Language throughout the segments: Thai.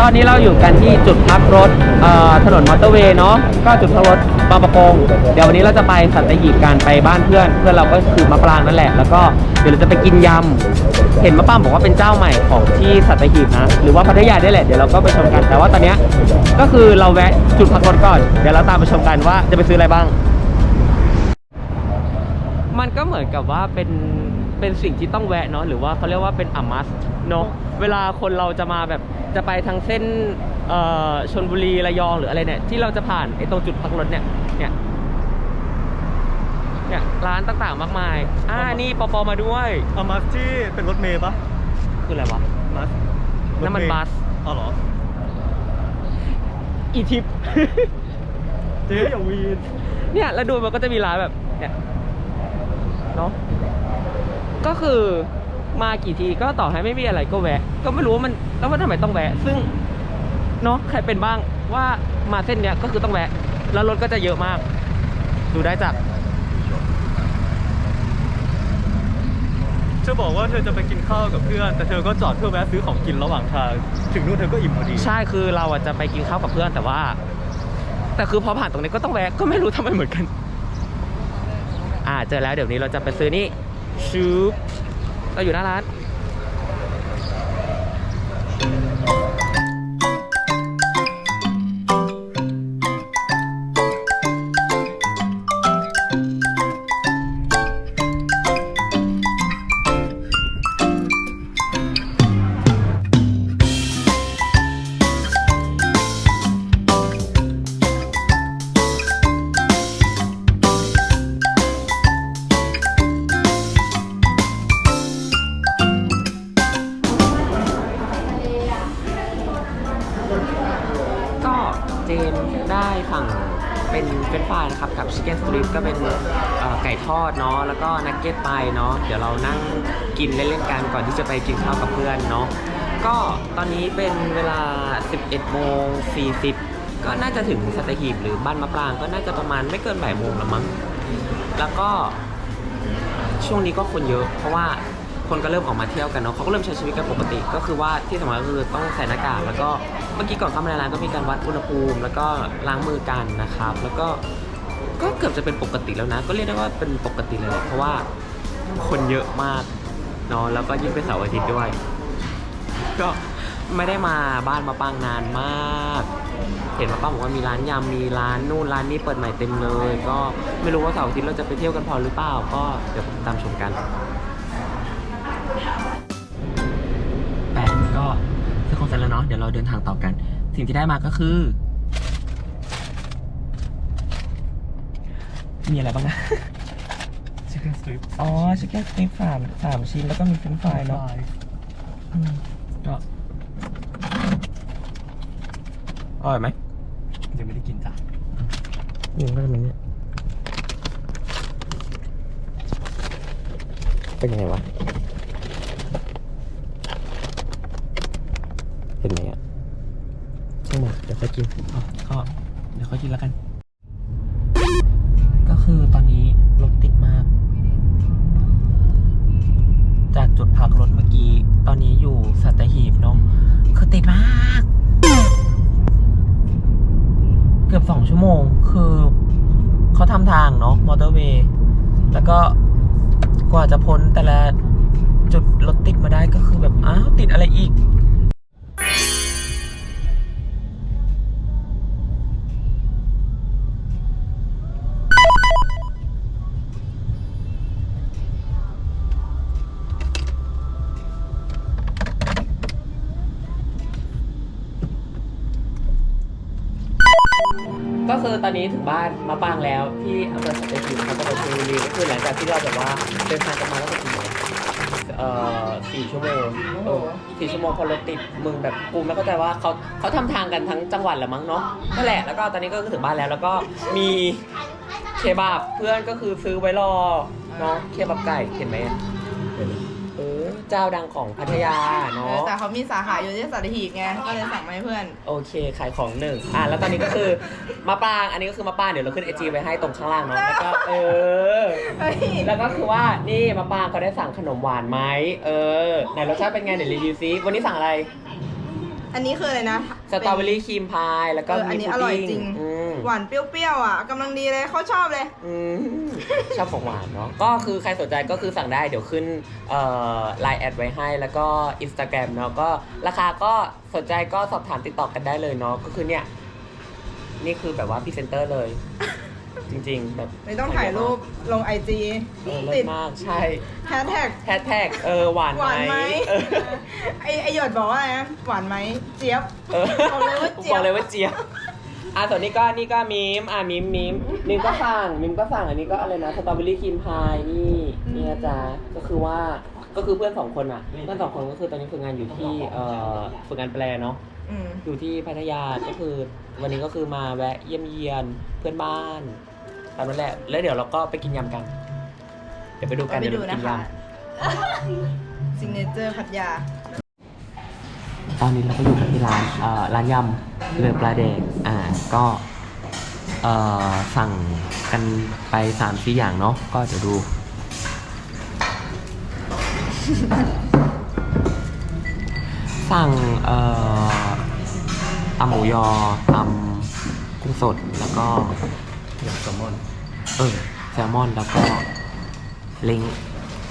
ตอนนี้เราอยู่กันที่จุดพักรถถนนมอเตอร์เวย์เนาะก็จุดพักรถบางประกง เดี๋ยววันนี้เราจะไปสัตหีบกันไปบ้านเพื่อน เพื่อนเราก็คือมะปรางนั่นแหละ แล้วก็เดี๋ยวเราจะไปกินยำ เห็นมะปรางบอกว่าเป็นเจ้าใหม่ของที่สัตหีบนะ หรือว่าพัทยาได้แหละ เดี๋ยวเราก็ไปชมกัน แต่ว่าตอนนี้ก็คือเราแวะจุดพักรถก่อน เดี๋ยวเราตามไปชมกันว่าจะไปซื้ออะไรบ้าง มันก็เหมือนกับว่าเป็น เป็นสิ่งที่ต้องแวะเนาะหรือว่าเขาเรียกว่าเป็นอามัสเนาะเวลาคนเราจะมาแบบจะไปทางเส้นเอ่อชนบุรีระยองหรืออะไรเนี่ยที่เราจะผ่านไอ้ตรงจุดพักรถเนี่ยเนี่ยเนี่ยร้านต่างๆมากมายอ่านี่ปอปอมาด้วยเอามาที่เป็นรถเมย์ปะคืออะไรวะมาสน้ำมันบัสอ๋อเหรออีทิปเจ๊อย่าวีนเนี่ยแล้วดูมันก็จะมีร้านแบบเนี่ยเนาะ ก็คือมากี่ทีก็ต่อให้ไม่มีอะไรก็แวะ ก็ไม่รู้ว่ามันแล้วว่าทำไมต้องแวะ ซึ่งเนาะใครเป็นบ้างว่ามาเส้นเนี้ยก็คือต้องแวะ แล้วรถก็จะเยอะมาก ดูได้จากเธอบอกว่าเธอจะไปกินข้าวกับเพื่อน แต่เธอก็จอดเพื่อแวะซื้อของกินระหว่างทาง ถึงนู่นเธอก็อิ่มพอดี ใช่คือเราอะจะไปกินข้าวกับเพื่อนแต่ว่า แต่คือพอผ่านตรงนี้ก็ต้องแวะก็ไม่รู้ทำไมเหมือนกัน อ่าเจอแล้วเดี๋ยวนี้เราจะไปซื้อนี่ ชูบเราอยู่หน้าร้าน อ่อไก่ทอดเนาะแล้วก็นักเก็ตไปเนาะเดี๋ยวเรานั่งกินเล่นๆกันก่อนที่จะไปกินข้าวกับเพื่อนเนาะก็ตอนนี้เป็นเวลา 11โมง40 ก็น่าจะถึงสัตหีบหรือบ้านมะปรางก็น่าจะประมาณไม่เกินบ่ายโมงแล้วมั้งแล้วก็ช่วงนี้ก็คนเยอะ เพราะว่าคนก็เริ่มออกมาเที่ยวกันเนาะเขาก็เริ่มใช้ชีวิตกันปกติ ก็คือว่าที่สำคัญก็คือต้องใส่หน้ากากแล้วก็เมื่อกี้ก่อนเข้ามาในร้านก็มีการวัดอุณหภูมิ แล้วก็ล้างมือกันนะครับ แล้วก็ ก็เกือบจะเป็นปกติแล้วนะ ก็เรียกได้ว่าเป็นปกติเลยแหละเพราะว่าคนเยอะมากเนาะแล้วก็ยิ่งเป็นเสาร์อาทิตย์ด้วย ก็ไม่ได้มาบ้านมาปางนานมาก เห็นมาป้าบอกว่ามีร้านยำมีร้านนู่นร้านนี้เปิดใหม่เต็มเลย ก็ไม่รู้ว่าเสาร์อาทิตย์เราจะไปเที่ยวกันพอหรือเปล่าก็เดี๋ยวตามชมกันแปดก็ซื้อของเสร็จแล้วเนาะเดี๋ยวเราเดินทางต่อกัน สิ่งที่ได้มาก็คือ มีอะไรบ้างนะ ชิคเก้นสตรีปอ๋อชิคเก้นสติ๊กสามสามชิ้นแล้วก็มีเฟรนช์ฟรายเนาะอืมก็อร่อยไหมยังไม่ได้กินจ้ะยังก็จะเป็นเนี่ยเป็นยังไงวะเห็นไหมอะช่างมันเดี๋ยวค่อยกินอ๋อก็เดี๋ยวค่อยกินแล้วกันก็ คือตอนนี้รถติดมาก จากจุดพักรถเมื่อกี้ ตอนนี้อยู่สัตหีบเนาะคือติดมาก เกือบสองชั่วโมง คือเขาทำทางเนาะมอเตอร์เวย์ แล้วก็กว่าจะพ้นแต่ละจุดรถติดมาได้ก็คือแบบ อ้าว ติดอะไรอีก ก็คือตอนนี้ถึงบ้านมาปางแล้วที่อำเภอสัตหีบนะครับจังหวัดชลบุรีก็คือหลังจากที่เราแบบว่าเดินทางกันมาแล้วก็กี่โมงเอ่อสี่ชั่วโมงเออสี่ชั่วโมงพอรถติดมึงแบบกูไม่เข้าใจว่าเขาเขาทำทางกันทั้งจังหวัดหรือมั้งเนาะนั่นแหละแล้วก็ตอนนี้ก็ถึงบ้านแล้วแล้วก็มีเคบับเพื่อนก็คือซื้อไว้รอเนาะเคบับไก่เห็นไหม เออเจ้าดังของพัทยาเอเนาะอแต่เขามีสาขาอยู่ที่สัตหีบไง ก็เลยสั่งมาให้เพื่อน โอเค ขายของหนึ่งอะแล้วตอนนี้ก็คือมะปรางอันนี้ก็คือมะปรางเดี๋ยวเราขึ้นไอจีไว้ให้ตรงข้างล่างเนาะแล้วก็เออ เฮ้ย แล้วก็คือว่านี่มะปรางเขาได้สั่งขนมหวานไหมเออไหนรสชาติเป็นไงเดี๋ยวรีวิวซิวันนี้สั่งอะไรอันนี้คืออะไรนะ สตรอเบอรี่ครีมพายแล้วก็เอออันมีนี้พุอดร่อยดิ้งจริงอืม หวานเปรี้ยวๆอะกำลังดีเลยเขาชอบเลย อืมชอบของหวานเนาะก็คือใครสนใจก็คือสั่งได้เดี๋ยวขึ้นเอ่อไลน์แอดไว้ให้ แล้วก็ Instagram เนาะก็ราคาก็สนใจก็สอบถามติดต่อกันได้เลยเนาะก็คือเนี่ย นี่คือแบบว่าพรีเซนเตอร์เลย จริงๆ แบบไม่ต้องถ่ายรูปลงไอจีเออเลิติศดมากใช่แฮชแท็กแฮชแท็กเออหวานหวานไหมเออไอไอหยดบอกว่าอะไรนะหวานไหมเจี๊ยบเออบอกเลยว่าเจี๊ยบ บอกเลยว่าเจี๊ยบ อะส่วนนี้ก็นี่ก็มิมอะมิมมิมมิมก็สั่งมิมก็สั่งอันนี้ก็อะไรนะสตรอเบอรี่ครีมพายนี่นี่นะจ๊ะก็คือว่าก็คือเพื่อนสองคนอะเพื่อนสองคนก็คือตอนนี้ฝึกงานอยู่ที่เอ่อฝึกงานแปลเนาะอืมอยู่ที่พัทยาก็คือ วันนี้ก็คือมาแวะเยี่ยมเยียนเพื่อนบ้านตามนั้นแหละแล้วเดี๋ยวเราก็ไปกินยำกัน เดี๋ยวไปดูกันไปเดี๋ยวดูเราไปนะกินยคะซิงเนเจอร์พัทยาำตอนนี้เราก็อยู่กันที่ร้านเอ่อร้านยำเรือปลาแดง อ่าก็เอ่อสั่งกันไปสามสี่อย่างเนาะก็เดี๋ยวดู สั่งเอ่อตำหมูยอตำกุ้งสดแล้วก็อยากแซลมอน เออแซลมอนแล้วก็เล้ง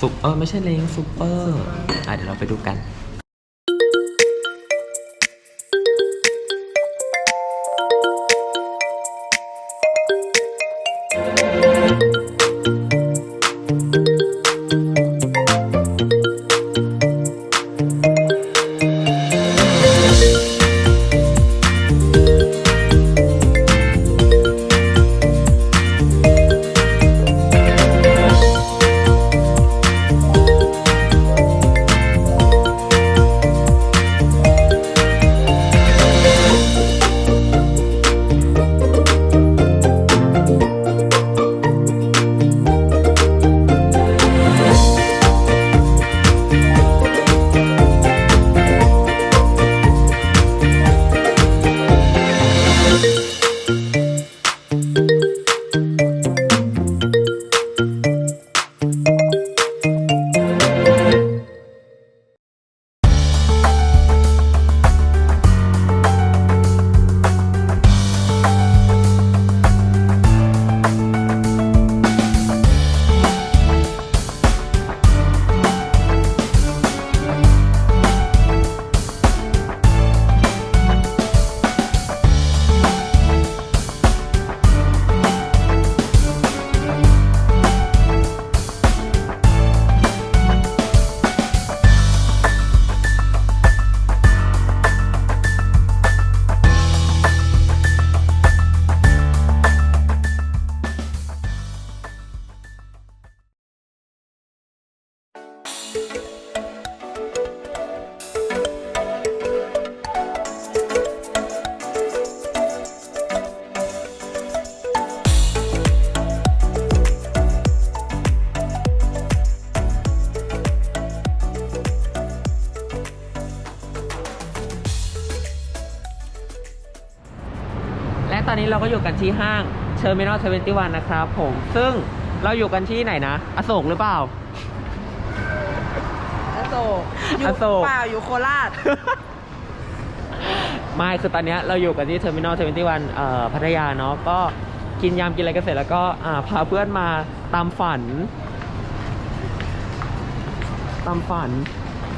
ซุปเออไม่ใช่เล้งซุปเปอร์อะเดี๋ยวเราไปดูกัน ตอนนี้เราก็อยู่กันที่ห้าง Terminal 21นะครับผมซึ่งเราอยู่กันที่ไหนนะ อโศกหรือเปล่า อโศกอยู่อโศก เปล่าอยู่โคราช ไม่คือตอนเนี้ยเราอยู่กันที่ Terminal 21เอ่อพัทยาเนาะก็กินยำกินอะไรกันเสร็จแล้วก็อ่าพาเพื่อนมาตามฝัน ตามฝัน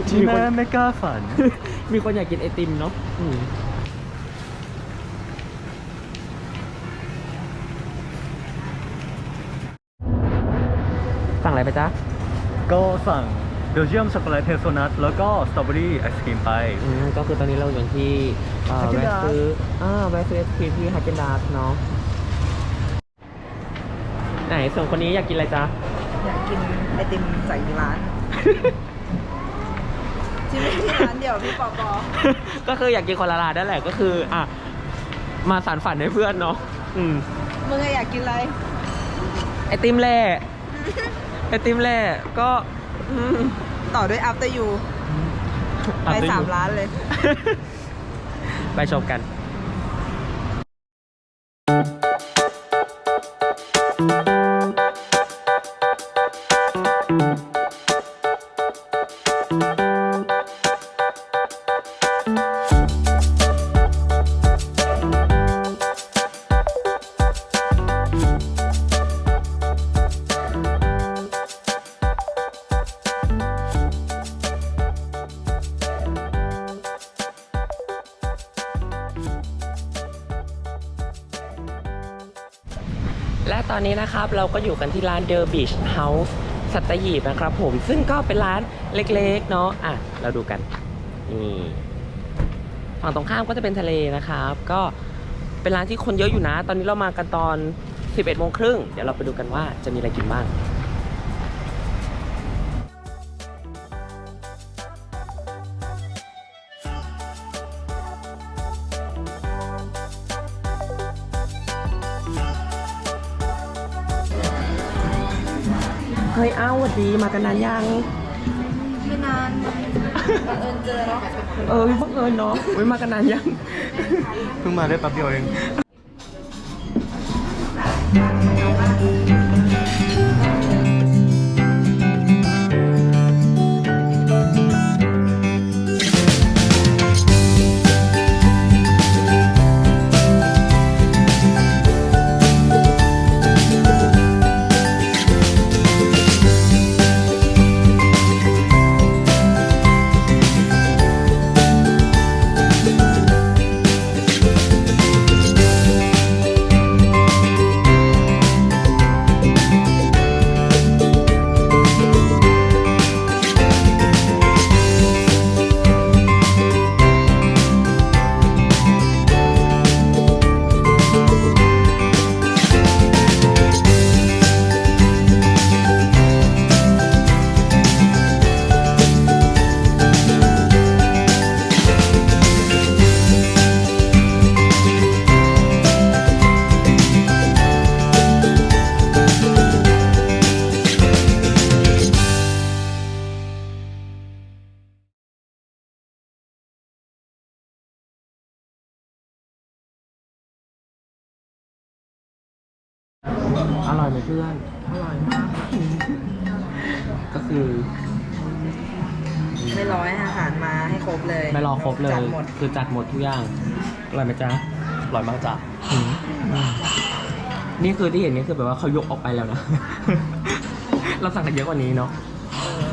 ที่มีคแม่นไม่กล้าฝัน มีคนอยากกินไอติมเนาะอืม อะไรไปจ๊ะ ก็สั่งเบลเยียมช็อกโกแลตเทสโซนัทแล้วก็สตรอเบอรี่ไอศครีมไป อืมก็คือตอนนี้เราอยู่ที่เอ่อ Haagen แวะ Dazs ซื้ออ่าแวะซื้อไอศครีมที่ฮักเกนดาสเนาะไหนส่วนคนนี้อยากกินอะไรจ๊ะ อยากกินไอติมใส่ร้านที่ไม่ใช่ร้านเดียวพี่ปอปอก็คืออยากกินคนละร้านนั่นแหละก็คือ อะ มาสารฝันให้เพื่อนเนาะอืม มึงอะอยากกินอะไร ไอติมแหล่ ไอติมแหล่ก็อืมต่อด้วย after you ไปสามร้านเลย ไปชมกัน และตอนนี้นะครับเราก็อยู่กันที่ร้านเดอร์บิชเฮาส์สัตหีบนะครับผมซึ่งก็เป็นร้านเล็กๆ เนาะอะ เราดูกันนี่ฝั่งตรงข้ามก็จะเป็นทะเลนะครับ ก็เป็นร้านที่คนเยอะอยู่นะ ตอนนี้เรามากันตอน 11โมงครึ่งเดี๋ยวเราไปดูกันว่าจะมีอะไรกินบ้าง เฮ้ยอ้าวสวัสดีมากันนานยัง ไม่นานบังเอิญเจอแล้วเออบังเอิญเนาะเฮ้ยมากันนานยัง เพิ่งมาได้แป๊บเดียวเอง เพื่อนอร่อยมาก ก็คือ ไม่ร้อยอาหารมาให้ครบเลยไม่รอครบเลย จัดหมดคือจัดหมดทุกอย่างอร่อยไหมจ๊ะอร่อยมากจ้ะอืมนี่คือที่เห็นนี่คือแบบว่าเขายกออกไปแล้วนะ เราสั่งกันเยอะกว่านี้เนาะ เออ